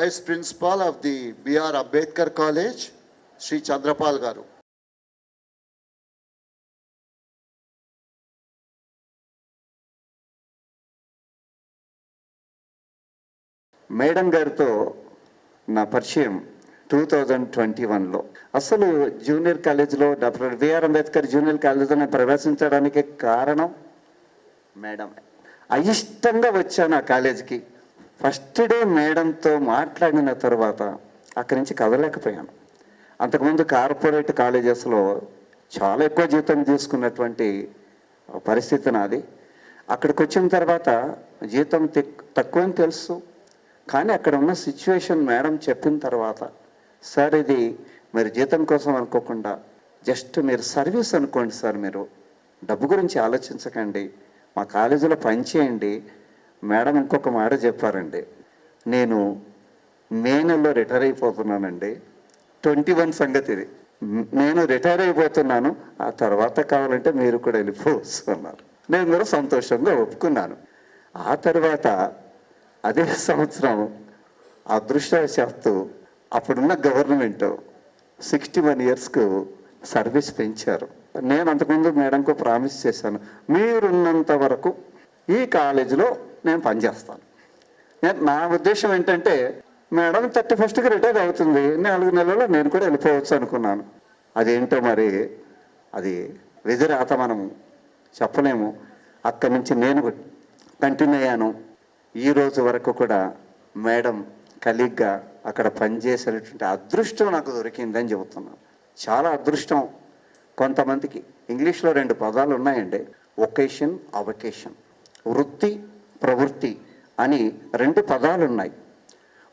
Vice principal of the B R Ambedkar college Shri Chandrapal garu. Madam గారితో నా పరిచయం two thousand twenty వన్లో. అసలు జూనియర్ కాలేజ్లో డాక్టర్ బిఆర్ అంబేద్కర్ జూనియర్ కాలేజ్లో నేను ప్రవేశించడానికి కారణం? మేడం అయిష్టంగా వచ్చాను ఆ కాలేజీకి. ఫస్ట్ డే మేడంతో మాట్లాడిన తర్వాత అక్కడి నుంచి కదలేకపోయాను అంతకుముందు కార్పొరేట్ కాలేజెస్లో చాలా ఎక్కువ జీతం తీసుకున్నటువంటి పరిస్థితి నాది. అక్కడికి వచ్చిన తర్వాత జీతం తక్కువ అని తెలుసు. కానీ అక్కడ ఉన్న సిచ్యువేషన్ మేడం చెప్పిన తర్వాత సార్ ఇది మీరు జీతం కోసం అనుకోకుండా జస్ట్ మీరు సర్వీస్ అనుకోండి సార్ మీరు. డబ్బు గురించి ఆలోచించకండి. మా కాలేజీలో పనిచేయండి మేడం ఇంకొక మాట చెప్పారండి. నేను మే నెలలో రిటైర్ అయిపోతున్నానండి. ట్వంటీ వన్ సంగతి ఇది. నేను రిటైర్ అయిపోతున్నాను. ఆ తర్వాత కావాలంటే మీరు కూడా వెళ్ళిపోవచ్చు అన్నారు నేను కూడా సంతోషంగా ఒప్పుకున్నాను. ఆ తర్వాత అదే సంవత్సరం అదృష్టవశాత్తు అప్పుడున్న గవర్నమెంట్ సిక్స్టీ వన్ ఇయర్స్కు సర్వీస్ పెంచారు. నేను అంతకుముందు మేడంకు ప్రామిస్ చేశాను. మీరున్నంత వరకు ఈ కాలేజీలో నేను పనిచేస్తాను నేను నా ఉద్దేశం ఏంటంటే మేడం థర్టీ ఫస్ట్కి రిటైర్ అవుతుంది. నాలుగు నెలల్లో నేను కూడా వెళ్ళిపోవచ్చు అనుకున్నాను. అదేంటో మరి అది విధిరాత మనము చెప్పలేము. అక్కడి నుంచి నేను కంటిన్యూ అయ్యాను. ఈ రోజు వరకు కూడా మేడం కలీగ్గా అక్కడ పనిచేసేటటువంటి అదృష్టం నాకు దొరికిందని చెబుతున్నాను. చాలా అదృష్టం. కొంతమందికి ఇంగ్లీష్లో రెండు పదాలు ఉన్నాయండి. Vocation avocation. వృత్తి ప్రవృత్తి అని రెండు పదాలు ఉన్నాయి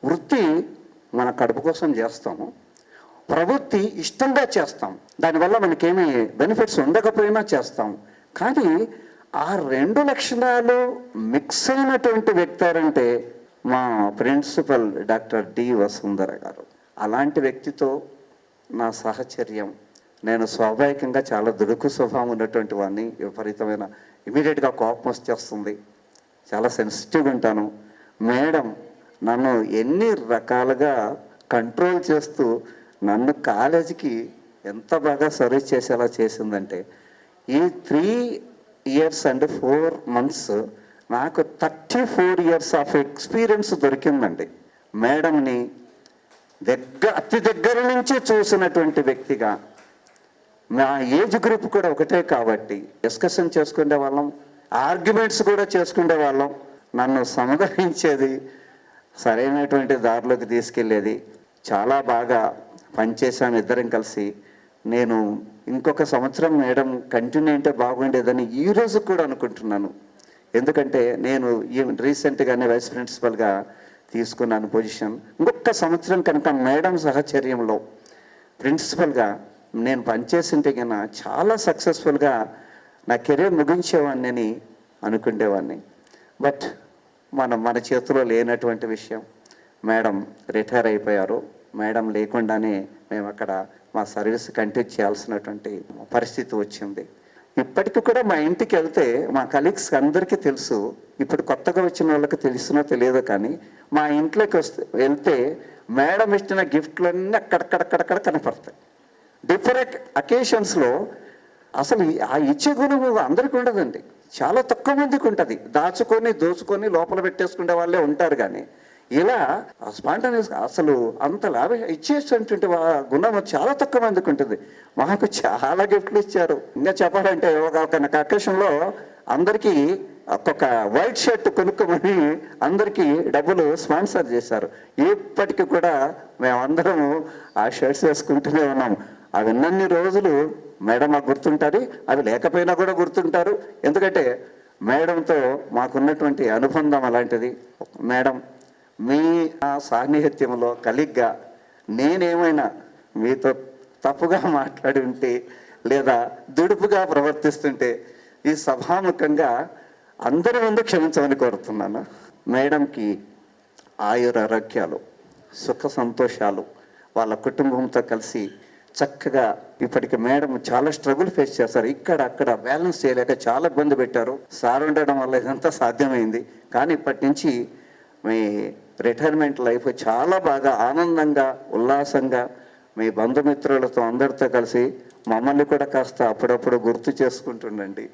వృత్తి మన కడుపు కోసం చేస్తాము. ప్రవృత్తి ఇష్టంగా చేస్తాం. దానివల్ల మనకేమీ బెనిఫిట్స్ ఉండకపోయినా చేస్తాం. కానీ ఆ రెండు లక్షణాలు మిక్స్ అయినటువంటి వ్యక్తి ఎవరంటే మా ప్రిన్సిపల్ డాక్టర్ డి వసుంధర గారు. అలాంటి వ్యక్తితో నా సహచర్యం. నేను స్వాభావికంగా చాలా దుడుకు స్వభావం ఉన్నటువంటి వాడిని. విపరీతమైన ఇమీడియట్గా కోపం వచ్చేస్తుంది. చాలా సెన్సిటివ్గా ఉంటాను. మేడం నన్ను ఎన్ని రకాలుగా కంట్రోల్ చేస్తూ నన్ను కాలేజీకి ఎంత బాగా సర్వీస్ చేసేలా చేసిందంటే ఈ three years and four months నాకు thirty four years of experience దొరికిందండి. మేడంని దగ్గర అతి దగ్గర నుంచి చూసినటువంటి వ్యక్తిగా. మా ఏజ్ గ్రూప్ కూడా ఒకటే కాబట్టి డిస్కషన్ చేసుకునే వాళ్ళం. ఆర్గ్యుమెంట్స్ కూడా చేసుకునే వాళ్ళం. నన్ను సముదాయించేది సరైనటువంటి దారిలోకి తీసుకెళ్ళేది చాలా బాగా పనిచేసాం ఇద్దరం కలిసి. నేను ఇంకొక సంవత్సరం మేడం కంటిన్యూ అంటే బాగుండేదని ఈ రోజు కూడా అనుకుంటున్నాను. ఎందుకంటే నేను ఈ రీసెంట్గానే వైస్ ప్రిన్సిపల్గా తీసుకున్నాను పొజిషన్. ఇంకొక సంవత్సరం కనుక మేడం సహచర్యంలో ప్రిన్సిపల్గా నేను పనిచేసింటే కన్నా చాలా సక్సెస్ఫుల్గా నా కెరీర్ ముగించేవాడిని అని అనుకునేవాడిని బట్ మనం మన చేతిలో లేనటువంటి విషయం మేడం రిటైర్ అయిపోయారు. మేడం లేకుండానే మేము అక్కడ మా సర్వీస్ కంటిన్యూ చేయాల్సినటువంటి పరిస్థితి వచ్చింది. ఇప్పటికి కూడా మా ఇంటికి వెళ్తే మా కలీగ్స్ అందరికీ తెలుసు. ఇప్పుడు కొత్తగా వచ్చిన వాళ్ళకి తెలిసినో తెలియదో కానీ మా ఇంట్లోకి వస్తే వెళ్తే మేడం ఇచ్చిన గిఫ్ట్లన్నీ అక్కడక్కడక్కడక్కడ కనపడతాయి. డిఫరెంట్ అకేషన్స్లో అసలు ఆ ఇచ్చే గుణం అందరికీ ఉండదండి. చాలా తక్కువ మందికి ఉంటుంది. దాచుకొని దోచుకొని లోపల పెట్టేసుకునే వాళ్ళే ఉంటారు కానీ ఇలా స్పాంటనేస్ అసలు అంత లాభ ఇచ్చేసినటువంటి గుణం చాలా తక్కువ మందికి ఉంటుంది. మాకు చాలా గిఫ్ట్లు ఇచ్చారు. ఇంకా చెప్పాలంటే ఒక కకేషన్లో అందరికీ ఒక్కొక్క వైట్ షర్ట్ కొనుక్కోమని అందరికీ డబ్బులు స్పాన్సర్ చేశారు. ఇప్పటికీ కూడా మేమందరము ఆ షర్ట్స్ వేసుకుంటూనే ఉన్నాం. అవి ఉన్నన్ని రోజులు మేడం మాకు గుర్తుంటారు అవి లేకపోయినా కూడా గుర్తుంటారు. ఎందుకంటే మేడంతో మాకున్నటువంటి అనుబంధం అలాంటిది. మేడం మీ ఆ సాన్నిహిత్యంలో కలిగ్గా నేనేమైనా మీతో తప్పుగా మాట్లాడి ఉంటే లేదా దుడుపుగా ప్రవర్తిస్తుంటే ఈ సభాముఖంగా అందరి ముందు క్షమించమని కోరుతున్నాను. మేడంకి ఆయుర ఆరోగ్యాలు సుఖ సంతోషాలు వాళ్ళ కుటుంబంతో కలిసి చక్కగా ఇప్పటికి మేడం చాలా స్ట్రగుల్ ఫేస్ చేస్తారు ఇక్కడ అక్కడ బ్యాలెన్స్ చేయలేక చాలా ఇబ్బంది పెట్టారు. సార్ ఉండడం వల్ల ఇదంతా సాధ్యమైంది. కానీ ఇప్పటి నుంచి మీ రిటైర్మెంట్ లైఫ్ చాలా బాగా ఆనందంగా ఉల్లాసంగా మీ బంధుమిత్రులతో అందరితో కలిసి మమ్మల్ని కూడా కాస్త అప్పుడప్పుడు గుర్తు చేసుకుంటుండండి.